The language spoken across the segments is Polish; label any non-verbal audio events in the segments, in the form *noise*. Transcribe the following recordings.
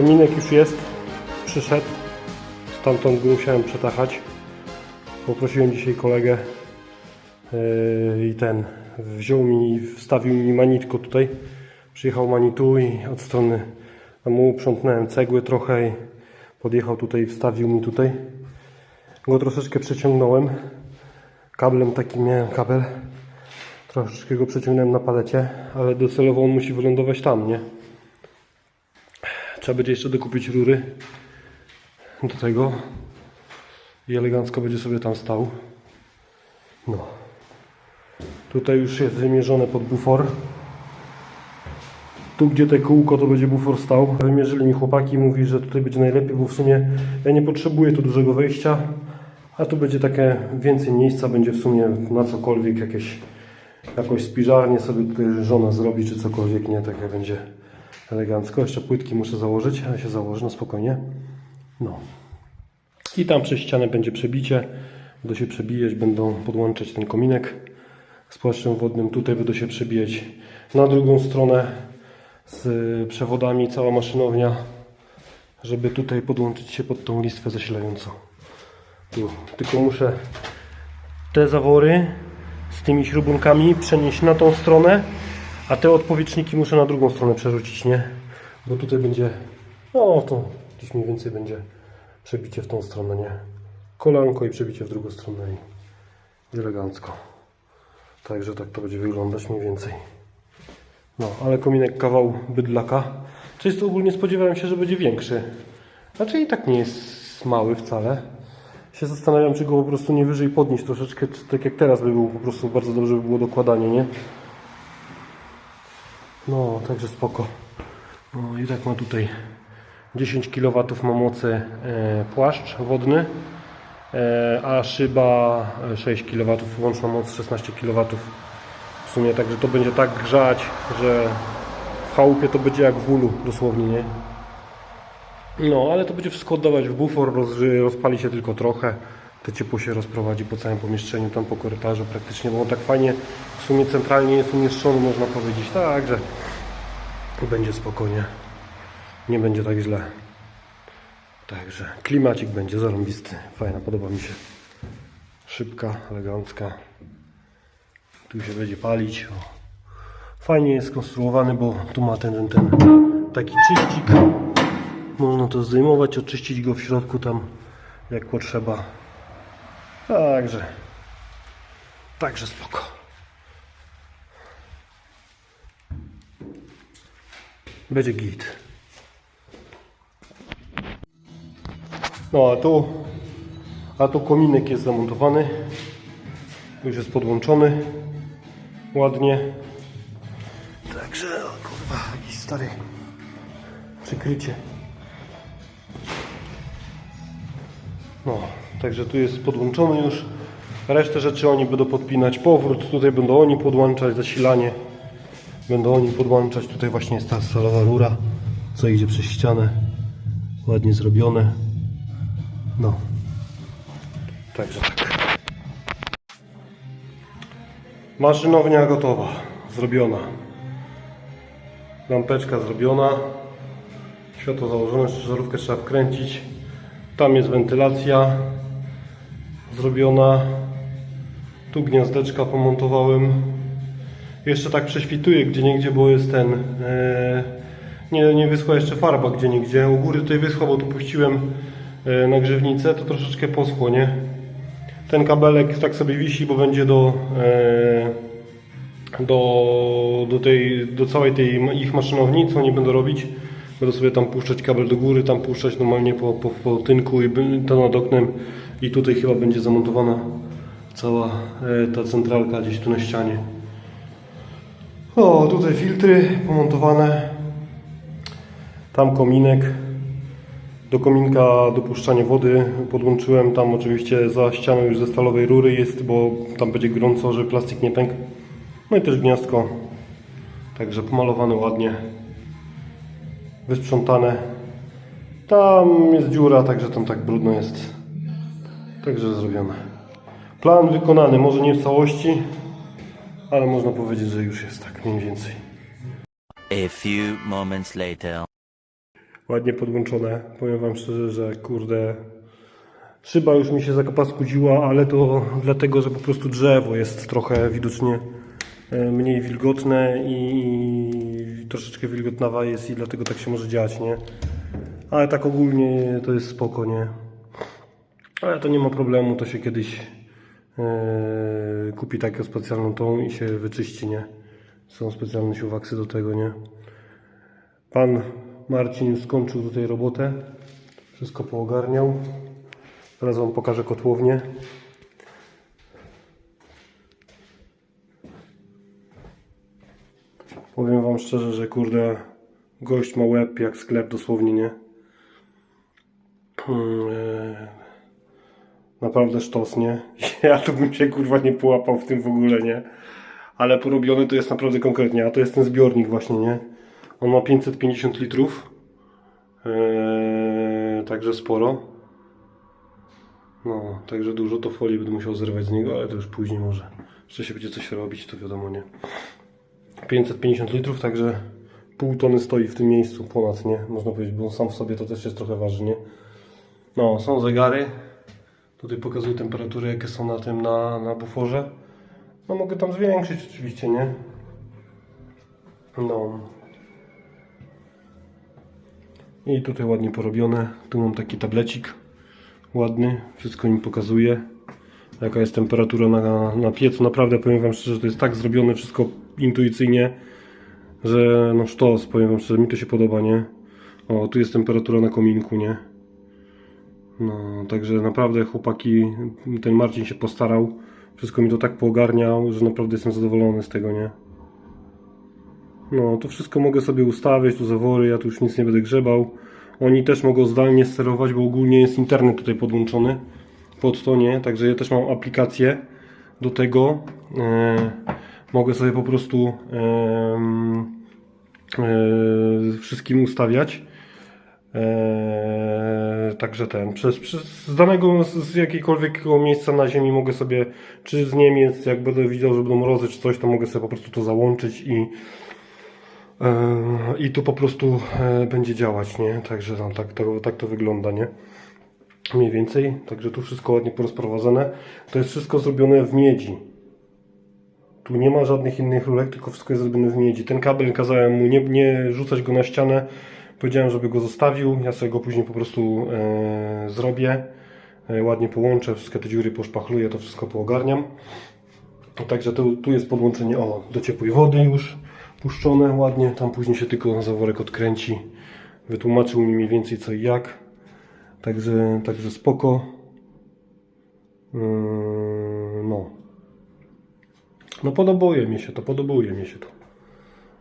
Kominek już jest, przyszedł. Stamtąd go musiałem przetachać. Poprosiłem dzisiaj kolegę yy, i ten wziął mi, wstawił mi manitko tutaj. Przyjechał manitu i od strony mu uprzątnąłem cegły trochę i podjechał tutaj wstawił mi tutaj. Go troszeczkę przeciągnąłem. Kablem takim miałem kabel. Troszeczkę go przeciągnąłem na palecie, ale docelowo on musi wylądować tam, nie? Trzeba będzie jeszcze dokupić rury do tego i elegancko będzie sobie tam stał. No. Tutaj już jest wymierzone pod bufor. Tu gdzie te kółko to będzie bufor stał. Wymierzyli mi chłopaki mówi, że tutaj będzie najlepiej, bo w sumie ja nie potrzebuję tu dużego wejścia, a tu będzie takie więcej miejsca, będzie w sumie na cokolwiek jakieś jakąś spiżarnię sobie tutaj żona zrobi, czy cokolwiek, nie, takie będzie elegancko. Jeszcze płytki muszę założyć, ale się założę, no spokojnie. No. I tam przez ścianę będzie przebicie. Będą się przebijać, będą podłączać ten kominek z płaszczem wodnym. Tutaj będą się przebijać na drugą stronę z przewodami cała maszynownia, żeby tutaj podłączyć się pod tą listwę zasilającą. Tu. Tylko muszę te zawory z tymi śrubunkami przenieść na tą stronę, a te odpowietrzniki muszę na drugą stronę przerzucić, nie? Bo tutaj będzie, no to gdzieś mniej więcej będzie przebicie w tą stronę, nie? Kolanko i przebicie w drugą stronę i elegancko. Także tak to będzie wyglądać mniej więcej. No, ale kominek kawał bydlaka. Czysto ogólnie spodziewałem się, że będzie większy. Znaczy i tak nie jest mały wcale. Się zastanawiam, czy go po prostu nie wyżej podnieść troszeczkę, czy tak jak teraz by było po prostu bardzo dobrze by było dokładanie, nie? No, także spoko. No i tak ma tutaj 10 kW ma mocy e, płaszcz wodny, e, a szyba e, 6 kW, łączna moc 16 kW. W sumie także to będzie tak grzać, że w chałupie to będzie jak w ulu dosłownie, nie? No, ale to będzie wszystko oddawać w bufor, roz, rozpali się tylko trochę. To ciepło się rozprowadzi po całym pomieszczeniu, tam po korytarzu praktycznie, bo on tak fajnie w sumie centralnie jest umieszczony, można powiedzieć. Także będzie spokojnie. Nie będzie tak źle. Także klimacik będzie zarąbisty. Fajna, podoba mi się. Szybka, elegancka. Tu się będzie palić. Fajnie jest skonstruowany, bo tu ma ten, ten, ten taki czyścik. Można to zdejmować, oczyścić go w środku tam jak potrzeba. Także. Także spoko. Będzie git. No a tu, a tu kominek jest zamontowany. Już jest podłączony. Ładnie. Także, o kurwa, jakiś stary przykrycie. No, także tu jest podłączony już. Resztę rzeczy oni będą podpinać. Powrót, tutaj będą oni podłączać zasilanie. Będą oni podłączać. Tutaj właśnie jest ta stalowa rura, co idzie przez ścianę. Ładnie zrobione. No. Także tak. Maszynownia gotowa. Zrobiona. Lampeczka zrobiona. Światło założone, żarówkę trzeba wkręcić. Tam jest wentylacja zrobiona. Tu gniazdeczka pomontowałem. Jeszcze tak prześwituje gdzie niegdzie, bo jest ten. E, nie, nie wyschła jeszcze farba gdzie niegdzie. U góry tutaj wyschła, bo tu puściłem e, na grzewnicę, to troszeczkę poschło, nie? Ten kabelek tak sobie wisi, bo będzie do, e, do, do, tej, do całej tej ich maszynowni, co oni będą robić. Będę sobie tam puszczać kabel do góry, tam puszczać normalnie po, po, po tynku i to nad oknem. I tutaj chyba będzie zamontowana cała e, ta centralka gdzieś tu na ścianie. O, tutaj filtry pomontowane. Tam kominek. Do kominka dopuszczanie wody podłączyłem. Tam oczywiście za ścianą już ze stalowej rury jest, bo tam będzie gorąco, żeby plastik nie pękł. No i też gniazdko. Także pomalowane ładnie. Wysprzątane. Tam jest dziura, także tam tak brudno jest. Także zrobione. Plan wykonany, może nie w całości, ale można powiedzieć, że już jest tak mniej więcej. A few moments later. ładnie podłączone. Powiem Wam szczerze, że kurde, szyba już mi się zakapaskudziła, ale to dlatego, że po prostu drzewo jest trochę widocznie mniej wilgotne i troszeczkę wilgotnawa jest i dlatego tak się może dziać, nie? Ale tak ogólnie to jest spoko, nie? Ale to nie ma problemu, to się kiedyś e, kupi taką specjalną tą i się wyczyści, nie? Są specjalne siuwaksy do tego, nie? Pan Marcin skończył tutaj robotę. Wszystko poogarniał. Teraz Wam pokażę kotłownię. Powiem Wam szczerze, że kurde, gość ma łeb jak sklep dosłownie, nie? Hmm, e, Naprawdę sztos, nie? *laughs* Ja tu bym się kurwa nie połapał w tym w ogóle, nie? Ale porobione to jest naprawdę konkretnie, a to jest ten zbiornik właśnie, nie? On ma 550 litrów. Eee, także sporo. No, także dużo to folii będę musiał zrywać z niego, ale to już później może. Jeszcze się będzie coś robić, to wiadomo, nie? 550 litrów, także pół tony stoi w tym miejscu ponad, nie? Można powiedzieć, bo sam w sobie to też jest trochę ważny, nie? No, są zegary. Tutaj pokazuję temperatury, jakie są na tym, na, na buforze. No mogę tam zwiększyć oczywiście, nie? No. I tutaj ładnie porobione. Tu mam taki tablecik ładny. Wszystko mi pokazuje. Jaka jest temperatura na, na piecu. Naprawdę powiem Wam szczerze, że to jest tak zrobione wszystko intuicyjnie, że no sztos, powiem Wam szczerze, mi to się podoba, nie? O, tu jest temperatura na kominku, nie? No, także naprawdę chłopaki, ten Marcin się postarał. Wszystko mi to tak poogarniał, że naprawdę jestem zadowolony z tego, nie? No, to wszystko mogę sobie ustawiać, tu zawory, ja tu już nic nie będę grzebał. Oni też mogą zdalnie sterować, bo ogólnie jest internet tutaj podłączony pod to, nie? Także ja też mam aplikację do tego. Mogę sobie po prostu em, e, wszystkim ustawiać. Eee, także ten, przez, przez z danego, z, z jakiegokolwiek miejsca na ziemi mogę sobie, czy z Niemiec, jak będę widział, że będą mrozy czy coś, to mogę sobie po prostu to załączyć i eee, i to po prostu e, będzie działać, nie? Także no, tak, tak to wygląda, nie? Mniej więcej, także tu wszystko ładnie porozprowadzone. To jest wszystko zrobione w miedzi. Tu nie ma żadnych innych rurek, tylko wszystko jest zrobione w miedzi. Ten kabel kazałem mu nie, nie rzucać go na ścianę, Powiedziałem, żeby go zostawił. Ja sobie go później po prostu e, zrobię. E, ładnie połączę, wszystkie te dziury poszpachluję, to wszystko poogarniam. Także tu, tu jest podłączenie o, do ciepłej wody już puszczone ładnie. Tam później się tylko zaworek odkręci. Wytłumaczył mi mniej więcej co i jak. Także, także spoko. Yy, no. No podobuje mi się to, podobuje mi się to.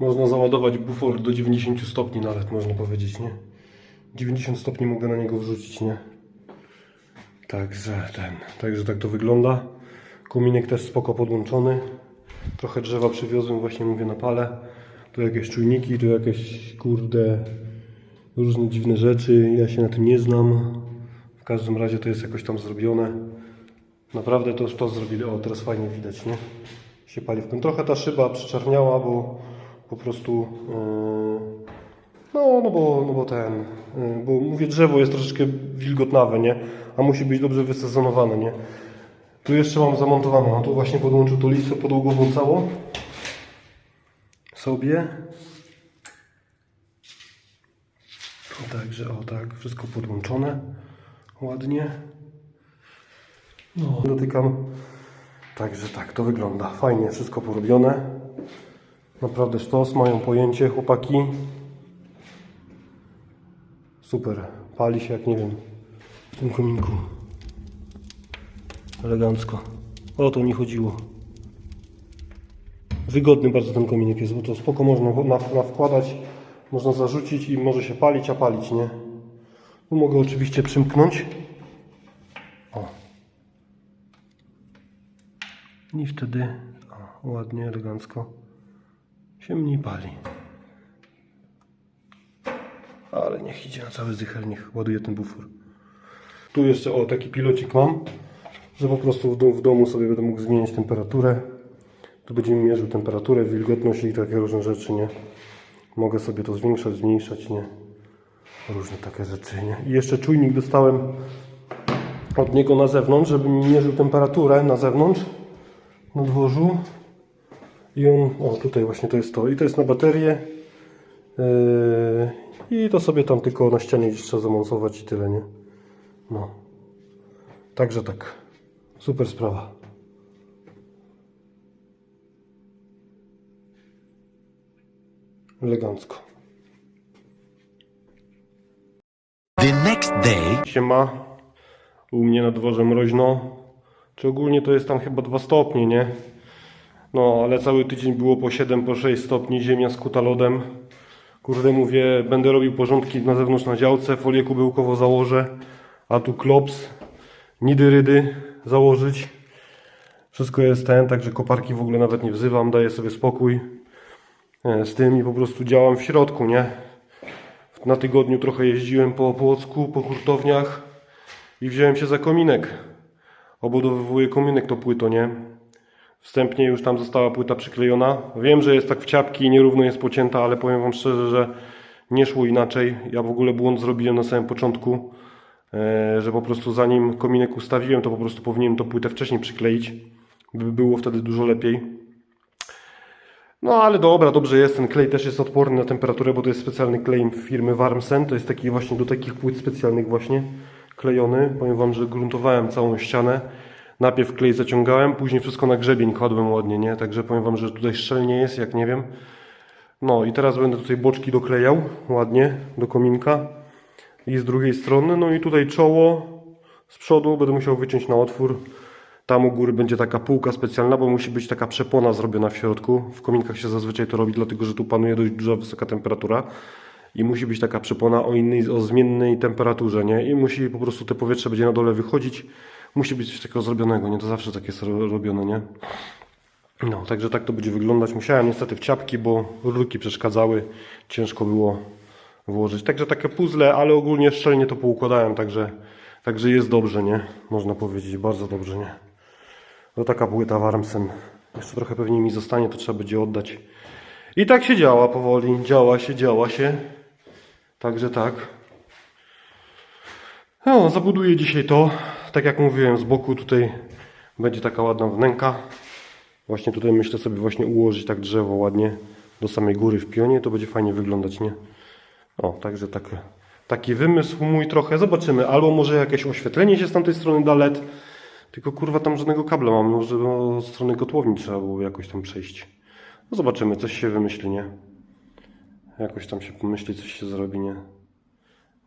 Można załadować bufor do 90 stopni nawet, można powiedzieć, nie? 90 stopni mogę na niego wrzucić, nie? Także ten, także tak to wygląda. Kominek też spoko podłączony. Trochę drzewa przywiozłem, właśnie mówię na pale. Tu jakieś czujniki, tu jakieś kurde różne dziwne rzeczy. Ja się na tym nie znam. W każdym razie to jest jakoś tam zrobione. Naprawdę to to zrobili. O, teraz fajnie widać, nie? Się pali w tym. Trochę ta szyba przyczerniała, bo po prostu yy, no, no bo, no bo ten, yy, bo mówię drzewo jest troszeczkę wilgotnawe, nie? A musi być dobrze wysezonowane, nie? Tu jeszcze mam zamontowane, a tu właśnie podłączył tu listę podłogową całą sobie. Także o tak, wszystko podłączone ładnie. No, dotykam. Także tak, to wygląda. Fajnie, wszystko porobione. Naprawdę sztos, mają pojęcie chłopaki. Super, pali się jak nie wiem w tym kominku. Elegancko. O to mi chodziło. Wygodny bardzo ten kominek jest, bo to spoko można na, wkładać, można zarzucić i może się palić, a palić, nie? Tu mogę oczywiście przymknąć. I wtedy o, ładnie, elegancko się mniej pali. Ale niech idzie na cały zychel, niech ładuje ten bufor. Tu jeszcze o taki pilocik mam, że po prostu w domu sobie będę mógł zmienić temperaturę. Tu będzie mi mierzył temperaturę, wilgotność i takie różne rzeczy, nie? Mogę sobie to zwiększać, zmniejszać, nie? Różne takie rzeczy, nie? I jeszcze czujnik dostałem od niego na zewnątrz, żeby mi mierzył temperaturę na zewnątrz, na dworzu. I on, o tutaj właśnie to jest to. I to jest na baterię. Yy, I to sobie tam tylko na ścianie gdzieś trzeba zamontować i tyle, nie? No. Także tak. Super sprawa. Elegancko. The next day, Siema. U mnie na dworze mroźno. Czy ogólnie to jest tam chyba 2 stopnie, nie? No, ale cały tydzień było po 7, po 6 stopni, ziemia skuta lodem. Kurde, mówię, będę robił porządki na zewnątrz na działce, folię kubełkowo założę, a tu klops, nidy rydy założyć. Wszystko jest ten, także koparki w ogóle nawet nie wzywam, daję sobie spokój e, z tym i po prostu działam w środku, nie? Na tygodniu trochę jeździłem po Płocku, po hurtowniach i wziąłem się za kominek. Obudowywuję kominek to płyto, nie? Wstępnie już tam została płyta przyklejona. Wiem, że jest tak w ciapki i nierówno jest pocięta, ale powiem Wam szczerze, że nie szło inaczej. Ja w ogóle błąd zrobiłem na samym początku, e, że po prostu zanim kominek ustawiłem, to po prostu powinienem to płytę wcześniej przykleić. By było wtedy dużo lepiej. No ale dobra, dobrze jest. Ten klej też jest odporny na temperaturę, bo to jest specjalny klej firmy Warmsen. To jest taki właśnie do takich płyt specjalnych właśnie klejony. Powiem Wam, że gruntowałem całą ścianę. Najpierw klej zaciągałem, później wszystko na grzebień kładłem ładnie, nie? Także powiem Wam, że tutaj szczelnie jest, jak nie wiem. No i teraz będę tutaj boczki doklejał ładnie do kominka i z drugiej strony. No i tutaj czoło z przodu będę musiał wyciąć na otwór. Tam u góry będzie taka półka specjalna, bo musi być taka przepona zrobiona w środku. W kominkach się zazwyczaj to robi, dlatego że tu panuje dość duża wysoka temperatura. I musi być taka przepona o innej, o zmiennej temperaturze, nie? I musi po prostu te powietrze będzie na dole wychodzić. Musi być coś takiego zrobionego, nie? To zawsze tak jest ro- robione, nie? No, także tak to będzie wyglądać. Musiałem niestety w ciapki, bo rurki przeszkadzały. Ciężko było włożyć. Także takie puzzle, ale ogólnie szczelnie to poukładałem, także, także jest dobrze, nie? Można powiedzieć, bardzo dobrze, nie? No taka płyta Warmsen. Jeszcze trochę pewnie mi zostanie, to trzeba będzie oddać. I tak się działa powoli. Działa się, działa się. Także tak. No, zabuduję dzisiaj to. Tak jak mówiłem, z boku tutaj będzie taka ładna wnęka. Właśnie tutaj myślę sobie właśnie ułożyć tak drzewo ładnie do samej góry w pionie. To będzie fajnie wyglądać, nie? O, także tak, taki wymysł mój trochę. Zobaczymy. Albo może jakieś oświetlenie się z tamtej strony da LED. Tylko kurwa tam żadnego kabla mam. Może od strony kotłowni trzeba było jakoś tam przejść. No zobaczymy, coś się wymyśli, nie? Jakoś tam się pomyśli, coś się zrobi, nie?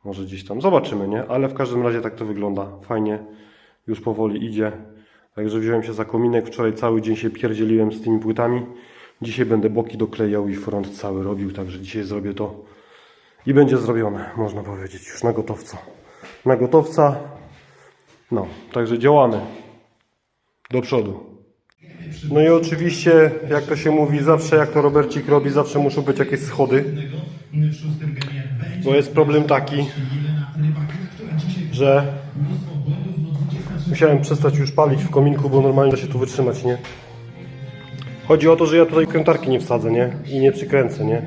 Może gdzieś tam. Zobaczymy, nie? Ale w każdym razie tak to wygląda. Fajnie. Już powoli idzie. Także wziąłem się za kominek. Wczoraj cały dzień się pierdzieliłem z tymi płytami. Dzisiaj będę boki doklejał i front cały robił. Także dzisiaj zrobię to i będzie zrobione, można powiedzieć. Już na gotowca. Na gotowca. No, także działamy. Do przodu. No i oczywiście, jak to się mówi, zawsze jak to Robercik robi, zawsze muszą być jakieś schody. Bo jest problem taki, że musiałem przestać już palić w kominku, bo normalnie da się tu wytrzymać, nie? Chodzi o to, że ja tutaj krętarki nie wsadzę, nie? I nie przykręcę, nie?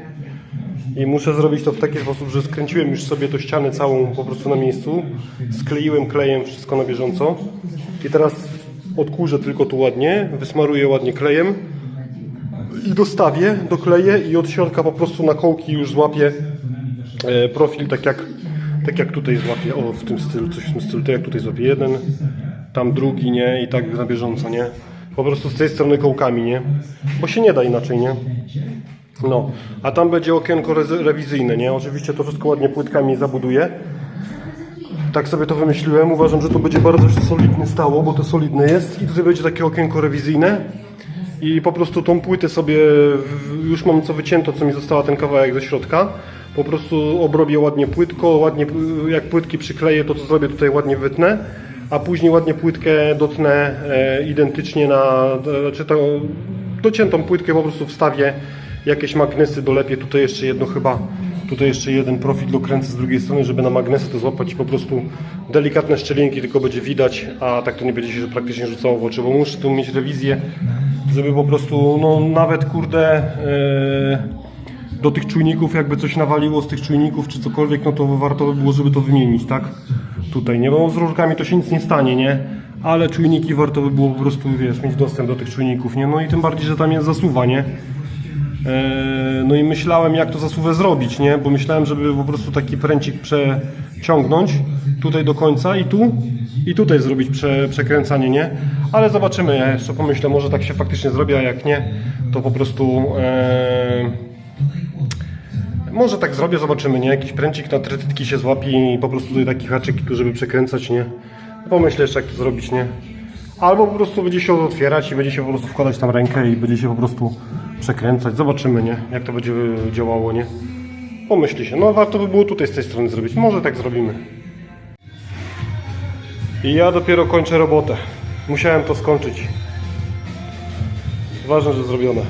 I muszę zrobić to w taki sposób, że skręciłem już sobie tą ścianę całą po prostu na miejscu, skleiłem klejem wszystko na bieżąco i teraz odkurzę tylko tu ładnie, wysmaruję ładnie klejem i dostawię, dokleję i od środka po prostu na kołki już złapię e, profil tak jak, tak jak tutaj złapię, o w tym stylu, coś w tym stylu, tak jak tutaj złapię jeden, tam drugi, nie, i tak na bieżąco, nie. Po prostu z tej strony kołkami, nie, bo się nie da inaczej, nie. No, a tam będzie okienko rewizyjne, nie? Oczywiście to wszystko ładnie płytkami zabuduję. Tak sobie to wymyśliłem. Uważam, że to będzie bardzo solidnie stało, bo to solidne jest. I tutaj będzie takie okienko rewizyjne. I po prostu tą płytę sobie, już mam co wycięto, co mi została ten kawałek ze środka. Po prostu obrobię ładnie płytko, ładnie, jak płytki przykleję, to co zrobię tutaj ładnie wytnę. A później ładnie płytkę dotnę e, identycznie na, znaczy to dociętą płytkę po prostu wstawię jakieś magnesy dolepię, tutaj jeszcze jedno chyba, tutaj jeszcze jeden profil dokręcę z drugiej strony, żeby na magnesy to złapać i po prostu delikatne szczelinki tylko będzie widać, a tak to nie będzie się praktycznie rzucało w oczy, bo muszę tu mieć rewizję, żeby po prostu, no nawet kurde, do tych czujników jakby coś nawaliło z tych czujników czy cokolwiek, no to warto by było, żeby to wymienić, tak? Tutaj, nie? Bo z rurkami to się nic nie stanie, nie? Ale czujniki warto by było po prostu, wiesz, mieć dostęp do tych czujników, nie? No i tym bardziej, że tam jest zasuwa, nie? Eee, No i myślałem, jak to zasuwę zrobić, nie? Bo myślałem, żeby po prostu taki pręcik przeciągnąć tutaj do końca i tu, i tutaj zrobić prze, przekręcanie, nie? Ale zobaczymy, ja jeszcze pomyślę, może tak się faktycznie zrobi, a jak nie, to po prostu... eee, może tak zrobię, zobaczymy, nie? Jakiś pręcik na trytytki się złapi i po prostu tutaj taki haczyk, żeby przekręcać, nie? Pomyślę jeszcze, jak to zrobić, nie? Albo po prostu będzie się otwierać i będzie się po prostu wkładać tam rękę i będzie się po prostu przekręcać. Zobaczymy, nie? Jak to będzie działało, nie? Pomyśli się. No warto by było tutaj z tej strony zrobić. Może tak zrobimy. I ja dopiero kończę robotę. Musiałem to skończyć. Ważne, że zrobione.